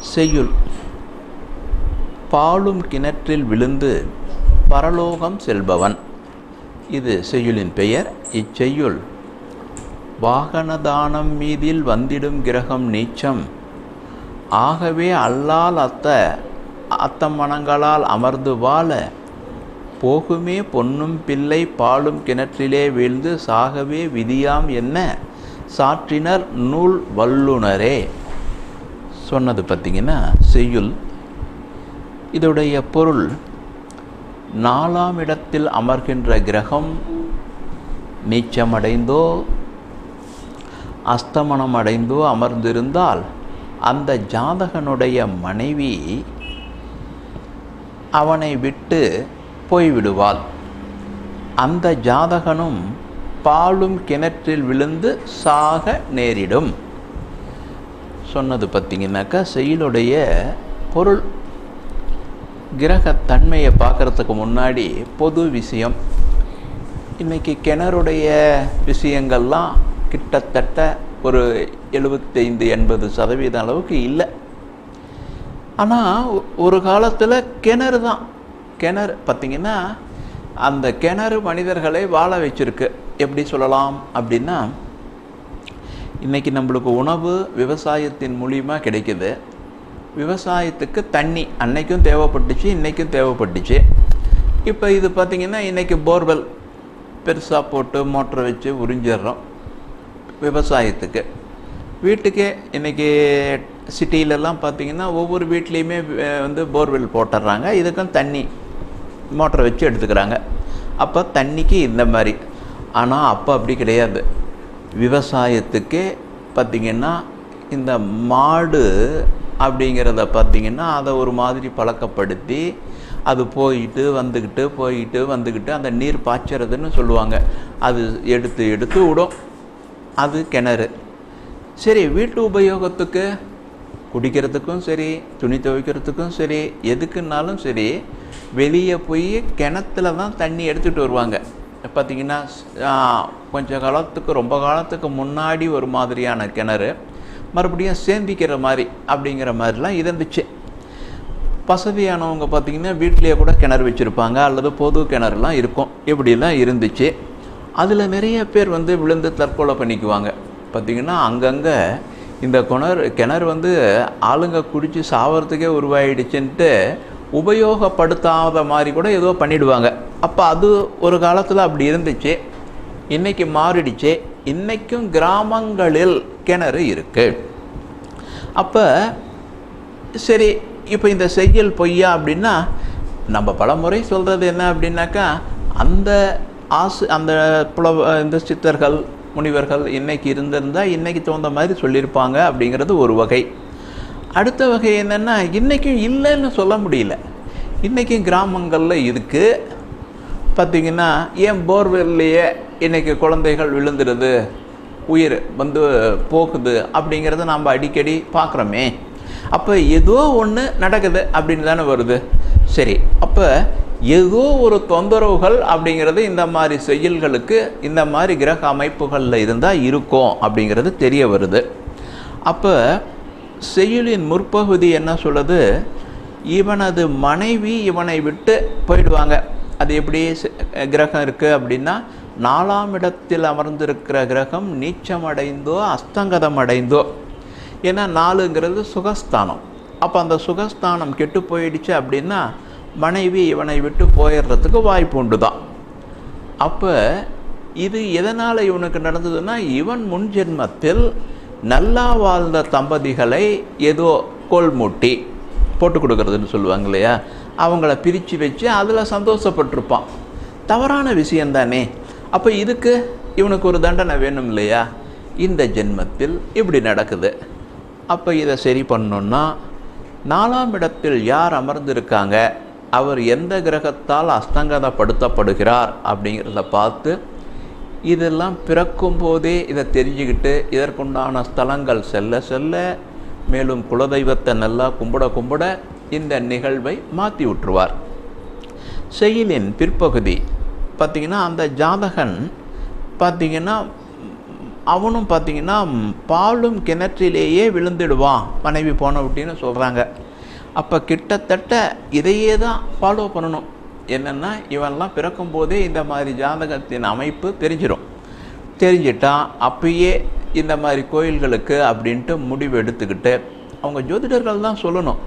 செய்யுள். பாலும் கிணற்றில் விழுந்து பரலோகம் செல்பவன். இது செய்யுளின் பெயர். இச்செய்யுள். வாகனதானம் மீதில் வந்திடும் கிரகம் நீச்சம். ஆகவே அல்லால் அத்த அத்தமனங்களால் அமர்ந்து வாழ. போகுமே பொன்னும் பிள்ளை பாலும் கிணற்றிலே வீழ்ந்து சாகவே விதியாம் என்ன? சாற்றினர் நூல் வல்லுனரே. சொன்னது பார்த்தீங்கன்னா செய்யுள். இதோடைய பொருள் நாலாம் இடத்தில் அமர்கின்ற கிரகம் நீச்சமடைந்தோ அஸ்தமனம் அடைந்தோ அமர்ந்திருந்தால் அந்த ஜாதகனுடைய மனைவி அவனை விட்டு போய்விடுவாள். அந்த ஜாதகனும் பாலும் கிணற்றில் விழுந்து சாக நேரிடும். சொன்னது பார்த்தீங்கன்னாக்கா செயலுடைய பொருள் கிரகத்தன்மையை பார்க்குறதுக்கு முன்னாடி பொது விஷயம். இன்றைக்கி கிணறுடைய விஷயங்கள்லாம் கிட்டத்தட்ட ஒரு எழுபத்தைந்து எண்பது சதவீதம் அளவுக்கு இல்லை. ஆனால் ஒரு காலத்தில் கிணறு தான். கிணறு பார்த்திங்கன்னா அந்த கிணறு மனிதர்களை வாழ வச்சிருக்கு. எப்படி சொல்லலாம் அப்படின்னா இன்றைக்கி நம்மளுக்கு உணவு விவசாயத்தின் மூலிமா கிடைக்குது. விவசாயத்துக்கு தண்ணி அன்னைக்கும் தேவைப்பட்டுச்சு இன்றைக்கும் தேவைப்பட்டுச்சு. இப்போ இது பார்த்திங்கன்னா இன்றைக்கி போர்வெல் பெருசாக போட்டு மோட்டரை வச்சு உறிஞ்சிடுறோம் விவசாயத்துக்கு. வீட்டுக்கே இன்றைக்கி சிட்டியிலலாம் பார்த்திங்கன்னா ஒவ்வொரு வீட்லேயுமே வந்து போர்வெல் போட்டுடுறாங்க இதுக்கும் தண்ணி மோட்டரை வச்சு எடுத்துக்கிறாங்க. அப்போ தண்ணிக்கு இந்த மாதிரி. ஆனால் அப்போ அப்படி கிடையாது. விவசாயத்துக்கே பார்த்திங்கன்னா இந்த மாடு அப்படிங்கிறத பார்த்திங்கன்னா அதை ஒரு மாதிரி பழக்கப்படுத்தி அது போயிட்டு வந்துக்கிட்டு போயிட்டு வந்துக்கிட்டு அந்த நீர் பாய்ச்சறதுன்னு சொல்லுவாங்க. அது எடுத்து எடுத்து விடும். அது கிணறு. சரி வீட்டு உபயோகத்துக்கு? குடிக்கிறதுக்கும் சரி துணி துவைக்கிறதுக்கும் சரி எதுக்குன்னாலும் சரி வெளியே போய் கிணத்துல தான் தண்ணி எடுத்துகிட்டு வருவாங்க. பார்த்திங்கன்னா கொஞ்சம் காலத்துக்கு ரொம்ப காலத்துக்கு முன்னாடி ஒரு மாதிரியான கிணறு மறுபடியும் சேந்திக்கிற மாதிரி அப்படிங்கிற மாதிரிலாம் இருந்துச்சு. வசதியானவங்க பார்த்திங்கன்னா வீட்லேயே கூட கிணறு வச்சுருப்பாங்க அல்லது பொது கிணறுலாம் இருக்கும். இப்படிலாம் இருந்துச்சு. அதில் நிறைய பேர் வந்து விழுந்து தற்கொலை பண்ணிக்குவாங்க. பார்த்திங்கன்னா அங்கங்கே இந்த கிணறு கிணறு வந்து ஆளுங்க குடித்து சாவறதுக்கே உருவாயிடுச்சுன்ட்டு உபயோகப்படுத்தாத மாதிரி கூட ஏதோ பண்ணிடுவாங்க. அப்போ அது ஒரு காலத்தில் அப்படி இருந்துச்சு. இன்றைக்கி மாறிடுச்சு. இன்றைக்கும் கிராமங்களில் கிணறு இருக்குது அப்போ சரி இப்போ இந்த செய்யல் பொய்யா அப்படின்னா நம்ம பலமுறை சொல்கிறது என்ன அப்படின்னாக்கா அந்த ஆசு அந்த புலவ இந்த சித்தர்கள் முனிவர்கள் இன்றைக்கி இருந்திருந்தால் இன்றைக்கி தகுந்த மாதிரி சொல்லியிருப்பாங்க அப்படிங்கிறது ஒரு வகை. அடுத்த வகை என்னென்னா இன்றைக்கும் இல்லைன்னு சொல்ல முடியல. இன்றைக்கும் கிராமங்களில் இருக்குது பார்த்திங்கன்னா ஏன் போர்வெல்லையே இன்றைக்கி குழந்தைகள் விழுந்துடுது உயிர் வந்து போகுது அப்படிங்கிறத நாம் அடிக்கடி பார்க்குறோமே அப்போ ஏதோ ஒன்று நடக்குது அப்படின்னு தானே வருது. சரி அப்போ ஏதோ ஒரு தொந்தரவுகள் அப்படிங்கிறது இந்த மாதிரி செயல்களுக்கு இந்த மாதிரி கிரக அமைப்புகளில் இருந்தால் இருக்கும் அப்படிங்கிறது தெரிய வருது. அப்போ செயலின் முற்பகுதி என்ன சொல்லுது? இவனது மனைவி இவனை விட்டு போயிடுவாங்க. அது எப்படி கிரகம் இருக்குது அப்படின்னா நாலாம் இடத்தில் அமர்ந்திருக்கிற கிரகம் நீச்சம் அடைந்தோ அஸ்தங்கதம் அடைந்தோ. ஏன்னா நாலுங்கிறது சுகஸ்தானம். அப்போ அந்த சுகஸ்தானம் கெட்டு போயிடுச்சு அப்படின்னா மனைவி இவனை விட்டு போயிடுறதுக்கு வாய்ப்பு உண்டு தான் அப்போ இது எதனால் இவனுக்கு நடந்ததுன்னா இவன் முன் ஜென்மத்தில் நல்லா வாழ்ந்த தம்பதிகளை ஏதோ கோல்மூட்டி போட்டு கொடுக்கறதுன்னு சொல்லுவாங்க இல்லையா? அவங்கள பிரித்து வச்சு அதில் சந்தோஷப்பட்டிருப்பான். தவறான விஷயந்தானே அப்போ இதுக்கு இவனுக்கு ஒரு தண்டனை வேணும் இல்லையா? இந்த ஜென்மத்தில் இப்படி நடக்குது. அப்போ இதை சரி பண்ணோன்னா நாலாம் இடத்தில் யார் அமர்ந்திருக்காங்க? அவர் எந்த கிரகத்தால் அஸ்தங்கதப்படுத்தப்படுகிறார் அப்படிங்கிறத பார்த்து இதெல்லாம் பிறக்கும் போதே இதை தெரிஞ்சுக்கிட்டு இதற்குண்டான ஸ்தலங்கள் செல்ல செல்ல மேலும் குலதெய்வத்தை நல்லா கும்பிட கும்பிட இந்த நிகழ்வை மாற்றி விட்டுருவார் செயலின் பிற்பகுதி பார்த்திங்கன்னா அந்த ஜாதகன் பார்த்திங்கன்னா அவனும் பார்த்திங்கன்னா பாலும் கிணற்றிலேயே விழுந்துடுவான். மனைவி போன அப்படின்னு சொல்கிறாங்க அப்போ கிட்டத்தட்ட இதையே தான் ஃபாலோ பண்ணணும். என்னென்னா இவன்லாம் பிறக்கும்போதே இந்த மாதிரி ஜாதகத்தின் அமைப்பு தெரிஞ்சிடும் தெரிஞ்சிட்டா அப்பயே இந்த மாதிரி கோயில்களுக்கு அப்படின்ட்டு முடிவு எடுத்துக்கிட்டு அவங்க ஜோதிடர்கள் தான் சொல்லணும்.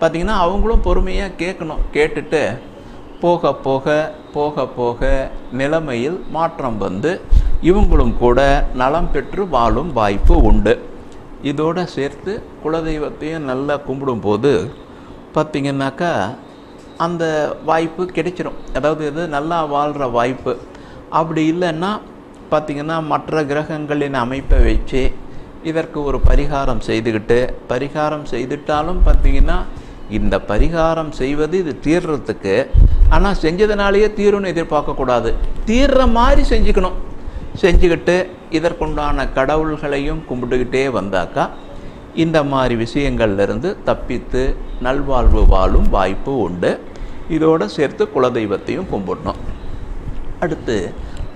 பார்த்திங்கன்னா அவங்களும் பொறுமையாக கேட்கணும் கேட்டுட்டு போக போக போக போக நிலைமையில் மாற்றம் வந்து இவங்களும் கூட நலம் பெற்று வாழும் வாய்ப்பு உண்டு. இதோடு சேர்த்து குலதெய்வத்தையும் நல்லா கும்பிடும்போது பார்த்திங்கனாக்கா அந்த வாய்ப்பு கிடைச்சிரும். அதாவது இது நல்லா வாழ்கிற வாய்ப்பு. அப்படி இல்லைன்னா பார்த்திங்கன்னா மற்ற கிரகங்களின் அமைப்பை வச்சு இதற்கு ஒரு பரிகாரம் செய்துக்கிட்டு பரிகாரம் செய்துட்டாலும் பார்த்திங்கன்னா இந்த பரிகாரம் செய்வது இது தீர்றதுக்கு ஆனால் செஞ்சதுனாலேயே தீரும்னு எதிர்பார்க்கக்கூடாது. தீர்ற மாதிரி செஞ்சுக்கணும். செஞ்சுக்கிட்டு இதற்குண்டான கடவுள்களையும் கும்பிட்டுக்கிட்டே வந்தாக்கா இந்த மாதிரி விஷயங்கள்லேருந்து தப்பித்து நல்வாழ்வு வாழும் வாய்ப்பு உண்டு. இதோடு சேர்த்து குலதெய்வத்தையும் கும்பிடணும். அடுத்து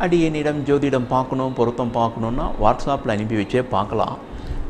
அடியனிடம் ஜோதிடம் பார்க்கணும் பொருத்தம் பார்க்கணுன்னா வாட்ஸ்அப்பில் அனுப்பி வச்சே பார்க்கலாம்.